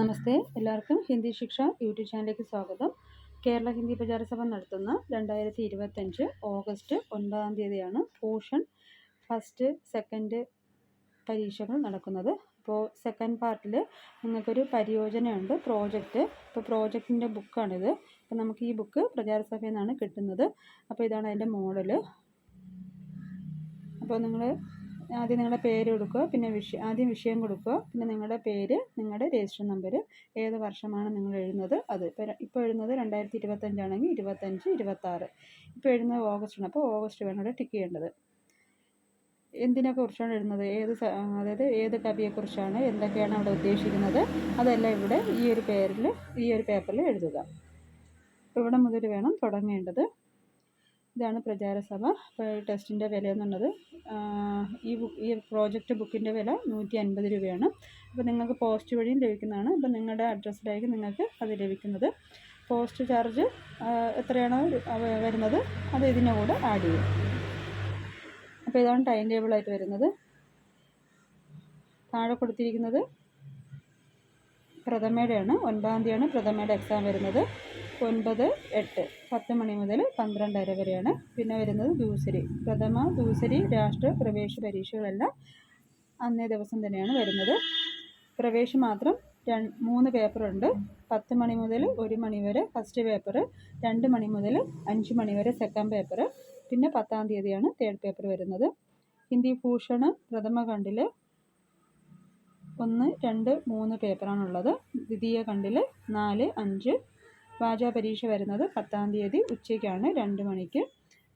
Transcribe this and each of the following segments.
നമസ്തേ എല്ലാവർക്കും ഹിന്ദി ശിക്ഷ യൂട്യൂബ് ചാനലിലേക്ക് സ്വാഗതം. കേരള ഹിന്ദി പ്രചാരസഭ നടത്തുന്ന രണ്ടായിരത്തി ഇരുപത്തഞ്ച് ഓഗസ്റ്റ് ഒൻപതാം തീയതിയാണ് ഭൂഷൺ ഫസ്റ്റ് സെക്കൻഡ് പരീക്ഷകൾ നടക്കുന്നത്. അപ്പോൾ സെക്കൻഡ് പാർട്ടിൽ നിങ്ങൾക്കൊരു പരിയോജനയുണ്ട് പ്രോജക്റ്റ്. ഇപ്പോൾ പ്രോജക്റ്റിന്റെ ബുക്കാണിത്. അപ്പോൾ നമുക്ക് ഈ ബുക്ക് പ്രചാരസഭയിൽ നിന്നാണ് കിട്ടുന്നത്. അപ്പോൾ ഇതാണ് അതിന്റെ മോഡൽ അപ്പോൾ നിങ്ങൾ ആദ്യം നിങ്ങളുടെ പേര് കൊടുക്കുക പിന്നെ വിഷയം ആദ്യം വിഷയം കൊടുക്കുക പിന്നെ നിങ്ങളുടെ പേര് നിങ്ങളുടെ രജിസ്ട്രേഷൻ നമ്പർ ഏത് വർഷമാണ് നിങ്ങൾ എഴുതുന്നത്? അത് ഇപ്പോൾ ഇപ്പോൾ എഴുതുന്നത് രണ്ടായിരത്തി ഇരുപത്തഞ്ചാണെങ്കിൽ ഇരുപത്തഞ്ച് ഇരുപത്താറ്. ഇപ്പോൾ എഴുതുന്നത് ആണ്. അപ്പോൾ ഓഗസ്റ്റ് വേണം ഇവിടെ ടിക്ക് ചെയ്യേണ്ടത്. എന്തിനെ കുറിച്ചാണ് എഴുതുന്നത്? ഏത് അതായത് ഏത് കവിയെക്കുറിച്ചാണ് എന്തൊക്കെയാണ് അവിടെ ഉദ്ദേശിക്കുന്നത്? അതെല്ലാം ഇവിടെ ഈ ഒരു പേരിൽ ഈ ഒരു പേപ്പറിൽ എഴുതുക. ഇപ്പോൾ ഇവിടെ മുതൽ വേണം തുടങ്ങേണ്ടത്. ഇതാണ് പ്രചാരസഭ ടെസ്റ്റിന്റെ വില എന്നുള്ളത് ഈ ഈ പ്രോജക്റ്റ് ബുക്കിന്റെ വില നൂറ്റി അൻപത് രൂപയാണ്. അപ്പോൾ നിങ്ങൾക്ക് പോസ്റ്റ് വഴിയും ലഭിക്കുന്നതാണ്. അപ്പോൾ നിങ്ങളുടെ അഡ്രസ്സിലായിരിക്കും നിങ്ങൾക്ക് അത് ലഭിക്കുന്നത്. പോസ്റ്റ് ചാർജ് എത്രയാണോ വരുന്നത് അത് ഇതിന്റെ കൂടെ ആഡ് ചെയ്യും. അപ്പോൾ ഇതാണ് ടൈം ടേബിളായിട്ട് വരുന്നത്. താഴെ കൊടുത്തിരിക്കുന്നത് പ്രഥമയുടെയാണ് ഒൻപതാം തീയതിയാണ് പ്രഥമയുടെ എക്സാം വരുന്നത്. ഒൻപത് എട്ട് പത്ത് മണി മുതൽ പന്ത്രണ്ടര വരെയാണ്. പിന്നെ വരുന്നത് ദൂസരി. പ്രഥമ ദൂസരി രാഷ്ട്ര പ്രവേശ പരീക്ഷകളെല്ലാം അന്നേ ദിവസം തന്നെയാണ് വരുന്നത്. പ്രവേശം മാത്രം മൂന്ന് പേപ്പറുണ്ട്. പത്ത് മണി മുതൽ ഒരു മണി വരെ ഫസ്റ്റ് പേപ്പർ രണ്ട് മണി മുതൽ അഞ്ച് മണി വരെ സെക്കൻഡ് പേപ്പർ പിന്നെ പത്താം തീയതിയാണ് തേർഡ് പേപ്പർ വരുന്നത്. ഹിന്ദി ഭൂഷണ് പ്രഥമ കണ്ടിൽ ഒന്ന് രണ്ട് മൂന്ന് പേപ്പറാണുള്ളത്. ദ്വിതീയ കണ്ടിൽ നാല് അഞ്ച് വാചാ പരീക്ഷ വരുന്നത് പത്താം തീയതി ഉച്ചയ്ക്കാണ് രണ്ട് മണിക്ക്.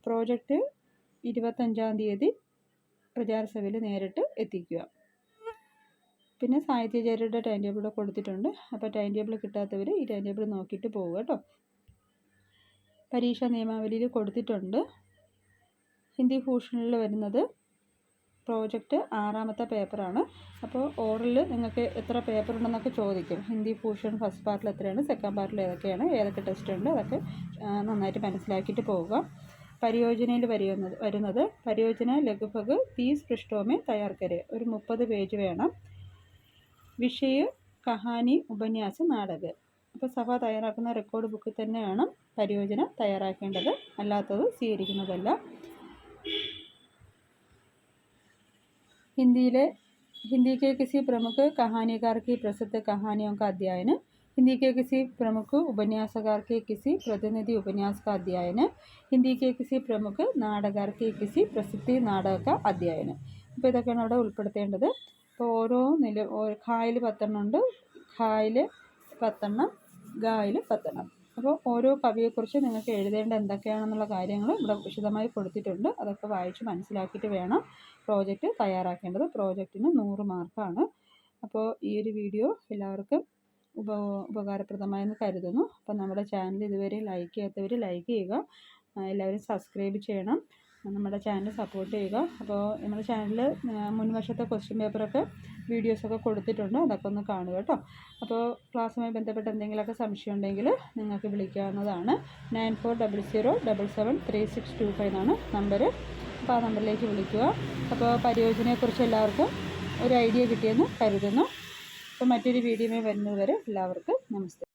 പ്രോജക്റ്റ് ഇരുപത്തഞ്ചാം തീയതി പ്രചാരസഭയിൽ നേരിട്ട് എത്തിക്കുക. പിന്നെ സാഹിത്യചാര്യരുടെ ടൈം ടേബിൾ കൊടുത്തിട്ടുണ്ട്. അപ്പോൾ ടൈം ടേബിൾ കിട്ടാത്തവർ ഈ ടൈം ടേബിൾ നോക്കിയിട്ട് പോവുക കേട്ടോ. പരീക്ഷാ നിയമാവലിയിൽ കൊടുത്തിട്ടുണ്ട്. ഹിന്ദി ഭൂഷണിൽ വരുന്നത് പ്രോജക്റ്റ് ആറാമത്തെ പേപ്പറാണ്. അപ്പോൾ ഓറലിൽ നിങ്ങൾക്ക് എത്ര പേപ്പർ ഉണ്ടെന്നൊക്കെ ചോദിക്കും. ഹിന്ദി ഭൂഷൺ ഫസ്റ്റ് പാർട്ടിൽ എത്രയാണ് സെക്കൻഡ് പാർട്ടിൽ ഏതൊക്കെയാണ് ഏതൊക്കെ ടെസ്റ്റ് ഉണ്ട് അതൊക്കെ നന്നായിട്ട് മനസ്സിലാക്കിയിട്ട് പോവുക. പരിയോജനയിൽ വരുന്നത് വരുന്നത് പരിയോജന ലഘുഭഗ് തീസ് പൃഷ്ഠോമേ തയ്യാർ ഒരു മുപ്പത് പേജ് വേണം. വിഷയ കഹാനി ഉപന്യാസം നാടക. അപ്പോൾ സഭ തയ്യാറാക്കുന്ന റെക്കോർഡ് ബുക്കിൽ തന്നെയാണ് പരിയോജന തയ്യാറാക്കേണ്ടത്. അല്ലാത്തത് സ്വീകരിക്കുന്നതല്ല. हिंदी हिंदी के किसी प्रमुख कहानीकार की प्रसिद्ध कहानियों का अध्ययन हिंदी के किसी प्रमुख उपन्यासकार के किसी प्रतिनिधि उपन्यास का अध्ययन हिंदी के किसी प्रमुख നാടകർ के किसी പ്രസിദ്ധി നാടക അധ്യയനം അപ്പോൾ ഇതൊക്കെയാണ് അവിടെ ഉൾപ്പെടുത്തേണ്ടത് അപ്പോൾ ഓരോ നില ഖായിൽ പത്തെണ്ണം ഉണ്ട് ഖായിൽ പത്തെണ്ണം ഗായിൽ പത്തെണ്ണം അപ്പോൾ ഓരോ കവിയെക്കുറിച്ച് നിങ്ങൾക്ക് എഴുതേണ്ട എന്തൊക്കെയാണെന്നുള്ള കാര്യങ്ങൾ ഇവിടെ വിശദമായി കൊടുത്തിട്ടുണ്ട്. അതൊക്കെ വായിച്ച് മനസ്സിലാക്കിയിട്ട് വേണം പ്രോജക്റ്റ് തയ്യാറാക്കേണ്ടത്. പ്രോജക്റ്റിന് നൂറ് മാർക്കാണ്. അപ്പോൾ ഈ ഒരു വീഡിയോ എല്ലാവർക്കും ഉപ ഉപകാരപ്രദമായെന്ന് കരുതുന്നു. അപ്പോൾ നമ്മുടെ ചാനൽ ഇതുവരെ ലൈക്ക് ചെയ്യാത്തവർ ലൈക്ക് ചെയ്യുക. എല്ലാവരും സബ്സ്ക്രൈബ് ചെയ്യണം. നമ്മുടെ ചാനൽ സപ്പോർട്ട് ചെയ്യുക. അപ്പോൾ നമ്മുടെ ചാനലിൽ മുൻവർഷത്തെ ക്വസ്റ്റ്യൻ പേപ്പറൊക്കെ വീഡിയോസൊക്കെ കൊടുത്തിട്ടുണ്ട്. അതൊക്കെ ഒന്ന് കാണുക കേട്ടോ. അപ്പോൾ ക്ലാസ്സുമായി ബന്ധപ്പെട്ട് എന്തെങ്കിലുമൊക്കെ സംശയം ഉണ്ടെങ്കിൽ നിങ്ങൾക്ക് വിളിക്കാവുന്നതാണ്. Nine four double zero double seven three six two five എന്നാണ് നമ്പർ അപ്പോൾ ആ നമ്പറിലേക്ക് വിളിക്കുക. അപ്പോൾ പരിയോജനയെക്കുറിച്ച് എല്ലാവർക്കും ഒരു ഐഡിയ കിട്ടിയെന്ന് കരുതുന്നു. അപ്പോൾ മറ്റൊരു വീഡിയോ വരുന്നത് വരെ എല്ലാവർക്കും നമസ്തേ